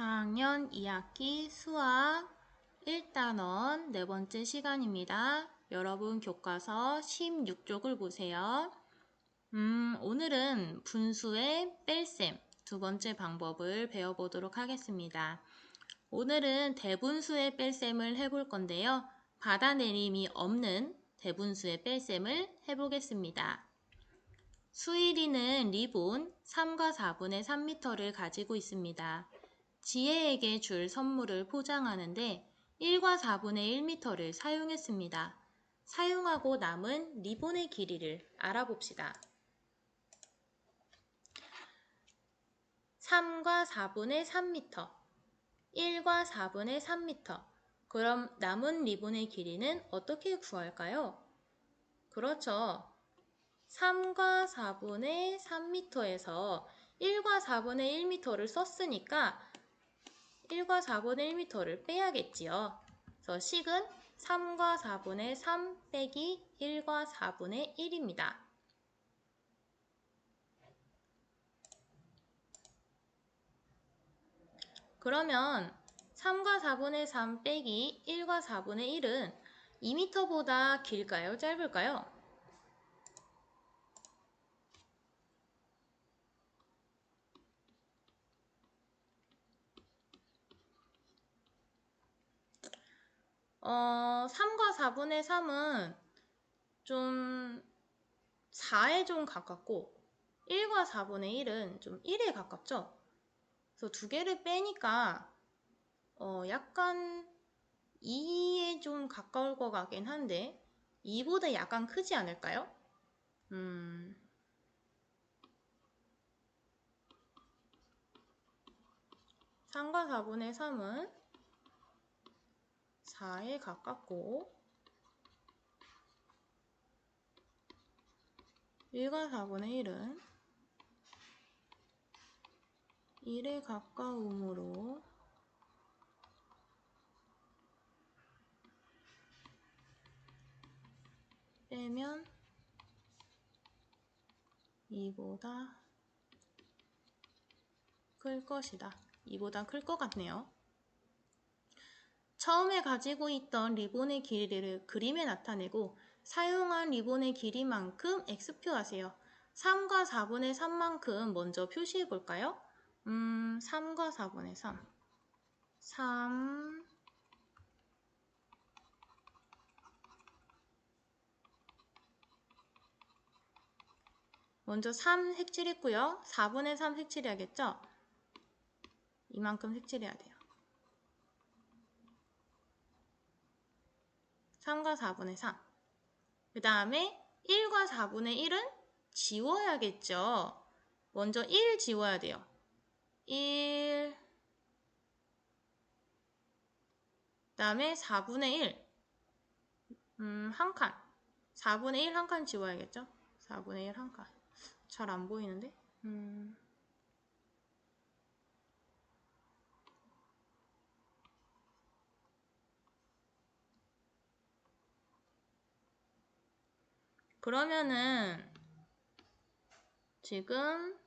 4학년 2학기 수학 1단원 네 번째 시간입니다. 여러분 교과서 16쪽을 보세요. 음, 오늘은 분수의 뺄셈 두 번째 방법을 배워보도록 하겠습니다. 오늘은 대분수의 뺄셈을 해볼 건데요. 받아내림이 없는 대분수의 뺄셈을 해보겠습니다. 수일이는 리본 3과 4분의 3m를 가지고 있습니다. 지혜에게 줄 선물을 포장하는데 1과 4분의 1m를 사용했습니다. 사용하고 남은 리본의 길이를 알아봅시다. 3과 4분의 3m, 1과 4분의 3m. 그럼 남은 리본의 길이는 어떻게 구할까요? 그렇죠. 3과 4분의 3m에서 1과 4분의 1m를 썼으니까 1과 4분의 1m를 빼야겠지요. 그래서 식은 3과 4분의 3 빼기 1과 4분의 1입니다. 그러면 3과 4분의 3 빼기 1과 4분의 1은 2m보다 길까요? 짧을까요? 어, 3과 4분의 3은 좀 4에 좀 가깝고 1과 4분의 1은 좀 1에 가깝죠? 그래서 두 개를 빼니까 어, 약간 2에 좀 가까울 것 같긴 한데 2보다 약간 크지 않을까요? 음... (3과 4분의 3은) 4에 가깝고 1과 4분의 1은 1에 가까움으로 빼면 2보다 클 것이다. 2보다 클 것 같네요. 처음에 가지고 있던 리본의 길이를 그림에 나타내고 사용한 리본의 길이만큼 x표하세요. 3과 4분의 3만큼 먼저 표시해 볼까요? 음, 3과 4분의 3. 3 먼저 3 색칠했고요. 4분의 3 색칠해야겠죠? 이만큼 색칠해야 돼요. 3과 4분의 3. 그 다음에 1과 4분의 1은 지워야겠죠. 먼저 1 지워야 돼요. 1. 그 다음에 4분의 1. 음, 한 칸. 4분의 1 한 칸 지워야겠죠. 4분의 1 한 칸. 잘 안 보이는데? 음. 그러면은 지금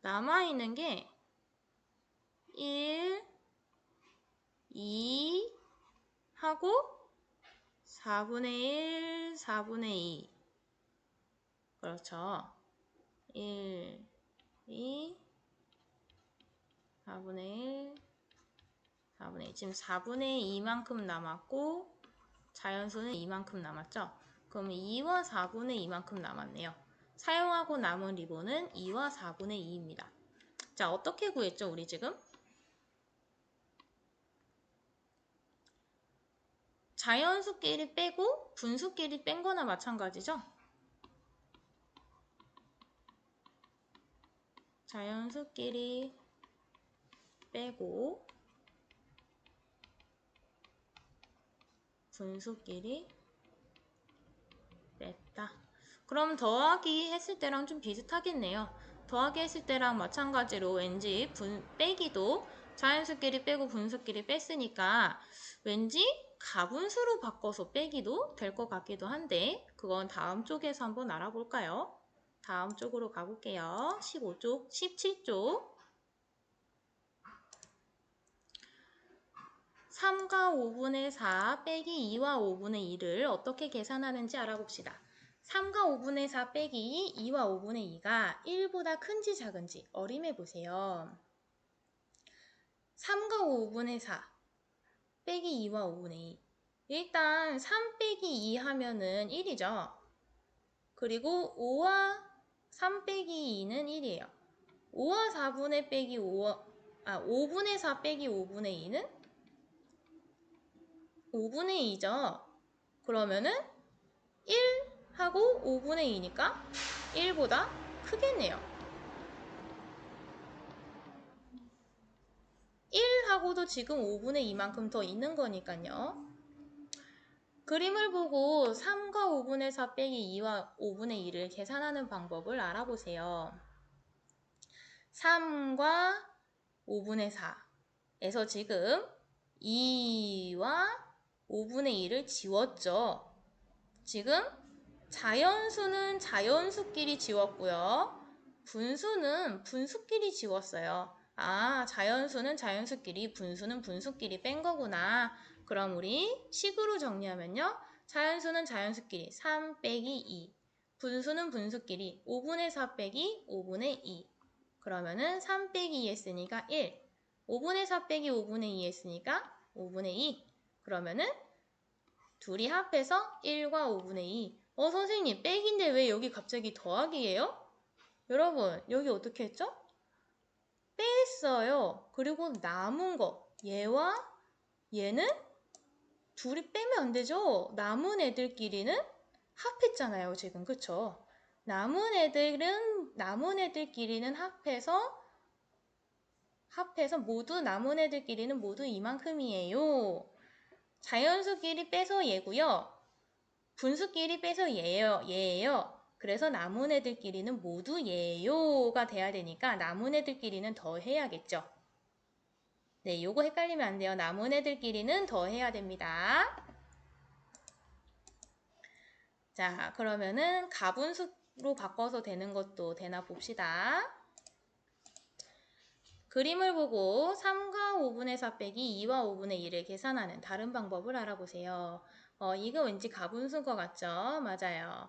남아있는 게 1, 2 하고 4분의 1, 4분의 2 그렇죠. 1, 2 4분의 1, 4분의 2 지금 4분의 2만큼 남았고 자연수는 이만큼 남았죠? 그럼 2와 4분의 2만큼 남았네요. 사용하고 남은 리본은 2와 4분의 2입니다. 자, 어떻게 구했죠, 우리 지금? 자연수끼리 빼고 분수끼리 뺀 거나 마찬가지죠? 자연수끼리 빼고 분수끼리 뺐다. 그럼 더하기 했을 때랑 좀 비슷하겠네요. 더하기 했을 때랑 마찬가지로 왠지 분, 빼기도 자연수끼리 빼고 분수끼리 뺐으니까 왠지 가분수로 바꿔서 빼기도 될 것 같기도 한데 그건 다음 쪽에서 한번 알아볼까요? 다음 쪽으로 가볼게요. 15쪽, 17쪽 3과 5분의 4 빼기 2와 5분의 2를 어떻게 계산하는지 알아봅시다. 3과 5분의 4 빼기 2와 5분의 2가 1보다 큰지 작은지 어림해 보세요. 3과 5분의 4 빼기 2와 5분의 2 일단 3 빼기 2 하면은 1이죠. 그리고 5와 3 빼기 2는 1이에요. 5와 4분의 빼기 5와 아 5분의 4 빼기 5분의 2는 5분의 2죠. 그러면은 1 하고 5분의 2니까 1보다 크겠네요. 1하고도 지금 5분의 2만큼 더 있는 거니까요. 그림을 보고 3과 5분의 4 빼기 2와 5분의 2를 계산하는 방법을 알아보세요. 3과 5분의 4에서 지금 2와 5분의 2를 지웠죠. 지금 자연수는 자연수끼리 지웠고요. 분수는 분수끼리 지웠어요. 아, 자연수는 자연수끼리, 분수는 분수끼리 뺀 거구나. 그럼 우리 식으로 정리하면요. 자연수는 자연수끼리 3 빼기 2. 분수는 분수끼리 5분의 4 빼기 5분의 2. 그러면은 3 빼기 2 했으니까 1. 5분의 4 빼기 5분의 2 했으니까 5분의 2. 그러면은 둘이 합해서 1과 5분의 2. 어, 선생님, 빼기인데 왜 여기 갑자기 더하기예요? 여러분, 여기 어떻게 했죠? 뺐어요. 그리고 남은 거, 얘와 얘는 둘이 빼면 안 되죠? 남은 애들끼리는 합했잖아요, 지금. 그쵸? 남은 애들은, 남은 애들끼리는 합해서, 합해서 모두, 남은 애들끼리는 모두 이만큼이에요. 자연수끼리 빼서 얘고요. 분수끼리 빼서 얘예요. 얘예요. 그래서 남은 애들끼리는 모두 얘요가 돼야 되니까 남은 애들끼리는 더 해야겠죠. 네, 요거 헷갈리면 안 돼요. 남은 애들끼리는 더 해야 됩니다. 자, 그러면은 가분수로 바꿔서 되는 것도 되나 봅시다. 그림을 보고 3과 5분의 4 빼기 2와 5분의 1을 계산하는 다른 방법을 알아보세요. 어, 이거 왠지 가분수인 것 같죠? 맞아요.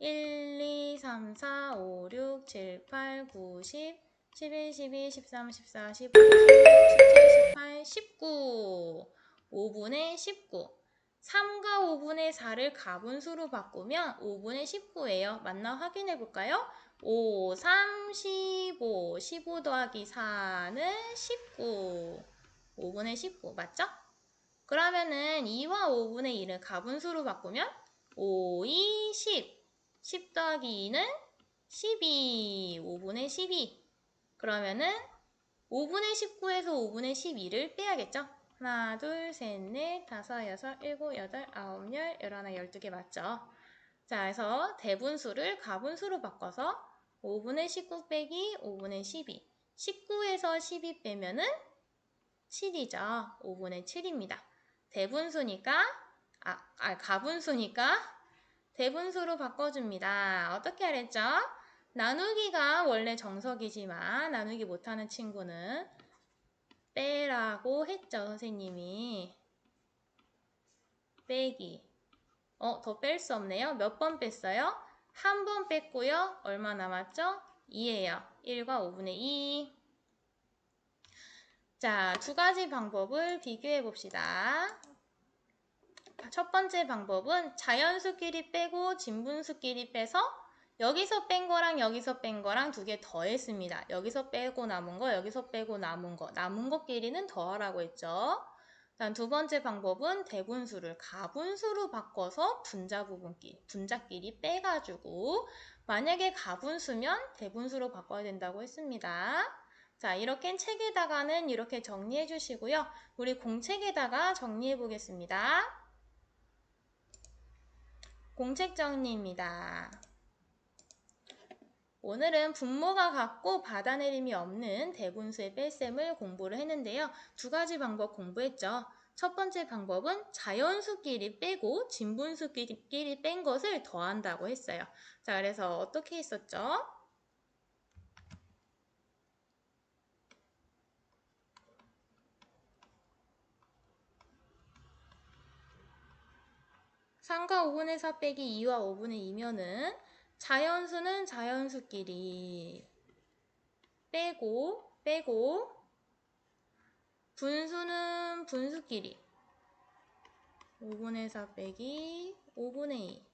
1, 2, 3, 4, 5, 6, 7, 8, 9, 10, 11, 12, 13, 14, 15, 16, 17, 18, 19. 5분의 19. 3과 5분의 4를 가분수로 바꾸면 5분의 19예요. 맞나 확인해 볼까요? 5, 3, 15. 15 더하기 4는 19. 5분의 19. 맞죠? 그러면은 2와 5분의 1을 가분수로 바꾸면 5, 2, 10. 10 더하기 2는 12. 5분의 12. 그러면은 5분의 19에서 5분의 12를 빼야겠죠? 하나, 둘, 셋, 넷, 다섯, 여섯, 일곱, 여덟, 아홉, 열, 열하나, 열두 개 맞죠? 자, 그래서 대분수를 가분수로 바꿔서 5분의 19 빼기 5분의 12. 19에서 12 빼면은 7이죠. 5분의 7입니다. 대분수니까, 아, 아, 가분수니까 대분수로 바꿔줍니다. 어떻게 하랬죠? 나누기가 원래 정석이지만 나누기 못하는 친구는 빼라고 했죠, 선생님이. 빼기. 어, 더 뺄 수 없네요. 몇 번 뺐어요? 한 번 뺐고요. 얼마 남았죠? 2예요. 1과 5분의 2. 자, 두 가지 방법을 비교해 봅시다. 첫 번째 방법은 자연수끼리 빼고 진분수끼리 빼서 여기서 뺀 거랑 여기서 뺀 거랑 두 개 더했습니다. 여기서 빼고 남은 거, 여기서 빼고 남은 거, 남은 것끼리는 더하라고 했죠. 두 번째 방법은 대분수를 가분수로 바꿔서 분자 부분끼리, 분자끼리 빼가지고 만약에 가분수면 대분수로 바꿔야 된다고 했습니다. 자, 이렇게 책에다가는 이렇게 정리해 주시고요. 우리 공책에다가 정리해 보겠습니다. 공책 정리입니다. 오늘은 분모가 같고 받아내림이 없는 대분수의 뺄셈을 공부를 했는데요. 두 가지 방법 공부했죠. 첫 번째 방법은 자연수끼리 빼고 진분수끼리 뺀 것을 더한다고 했어요. 자, 그래서 어떻게 했었죠? 상과 5분의 4 빼기 2와 5분의 2면은 자연수는 자연수끼리 빼고 빼고 분수는 분수끼리 5분의 4 빼기 5분의 2.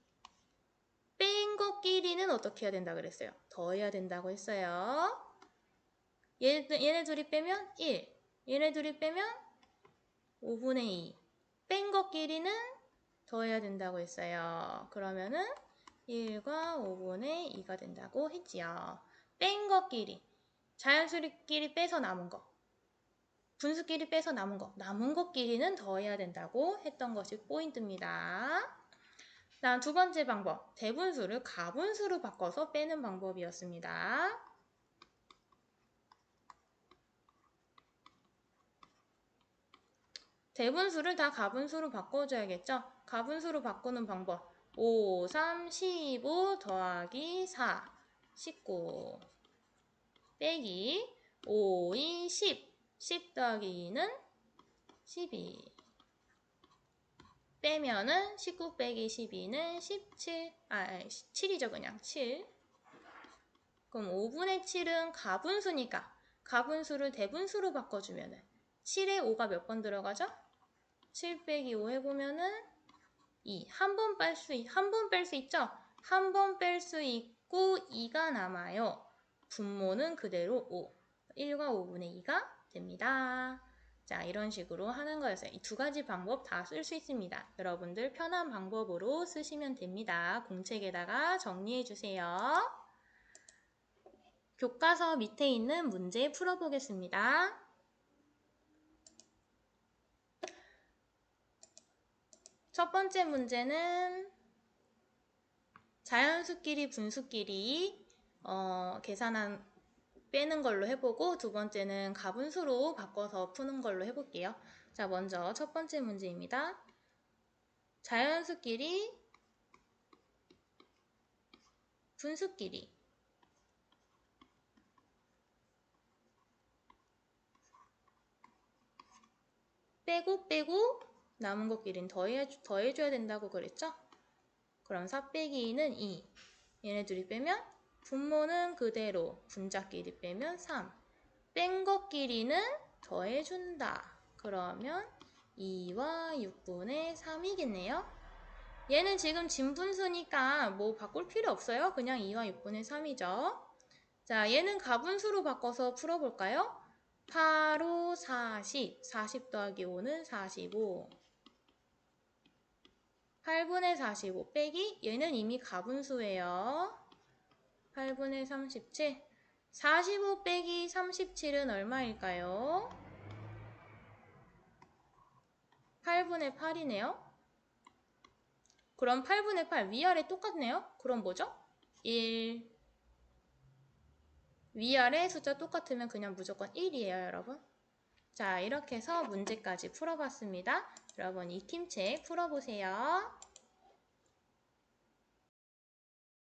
뺀 것끼리는 어떻게 해야 된다 그랬어요? 더해야 된다고 했어요. 얘, 얘네 둘이 빼면 1. 얘네 둘이 빼면 5분의 2. 뺀 것끼리는 더해야 된다고 했어요. 그러면은 1과 5분의 2가 된다고 했지요. 뺀 것끼리. 자연수끼리 빼서 남은 거. 분수끼리 빼서 남은 거. 남은 것끼리는 더해야 된다고 했던 것이 포인트입니다. 다음 두 번째 방법. 대분수를 가분수로 바꿔서 빼는 방법이었습니다. 대분수를 다 가분수로 바꿔줘야겠죠? 가분수로 바꾸는 방법. 5, 3, 15 더하기 4, 19 빼기 5, 2, 10 10 더하기 2는 12 빼면은 19 빼기 12는 17, 아 7이죠 그냥. 7 그럼 5분의 7은 가분수니까 가분수를 대분수로 바꿔주면은 7에 5가 몇 번 들어가죠? 7 빼기 5 해보면은 2. 한 번 뺄 수, 한 번 뺄 수 있죠? 한 번 뺄 수 있고 2가 남아요. 분모는 그대로 5. 1과 5분의 2가 됩니다. 자, 이런 식으로 하는 거였어요. 이 두 가지 방법 다 쓸 수 있습니다. 여러분들 편한 방법으로 쓰시면 됩니다. 공책에다가 정리해 주세요. 교과서 밑에 있는 문제 풀어보겠습니다. 첫 번째 문제는 자연수끼리 분수끼리 어, 계산한 빼는 걸로 해보고 두 번째는 가분수로 바꿔서 푸는 걸로 해볼게요. 자, 먼저 첫 번째 문제입니다. 자연수끼리 분수끼리 빼고 빼고 남은 것끼리는 더해, 더해줘야 된다고 그랬죠? 그럼 4 빼기 2는 2. 얘네 둘이 빼면 분모는 그대로 분자끼리 빼면 3. 뺀 것끼리는 더해준다. 그러면 2와 6분의 3이겠네요. 얘는 지금 진분수니까 뭐 바꿀 필요 없어요. 그냥 2와 6분의 3이죠. 자, 얘는 가분수로 바꿔서 풀어볼까요? 8, 5, 40. 40 더하기 5는 45. 8분의 45 빼기 얘는 이미 가분수예요. 8분의 37 45 빼기 37은 얼마일까요? 8분의 8이네요. 그럼 8분의 8 위아래 똑같네요. 그럼 뭐죠? 1 위아래 숫자 똑같으면 그냥 무조건 1이에요, 여러분. 자, 이렇게 해서 문제까지 풀어봤습니다. 여러분 익힘책 풀어보세요.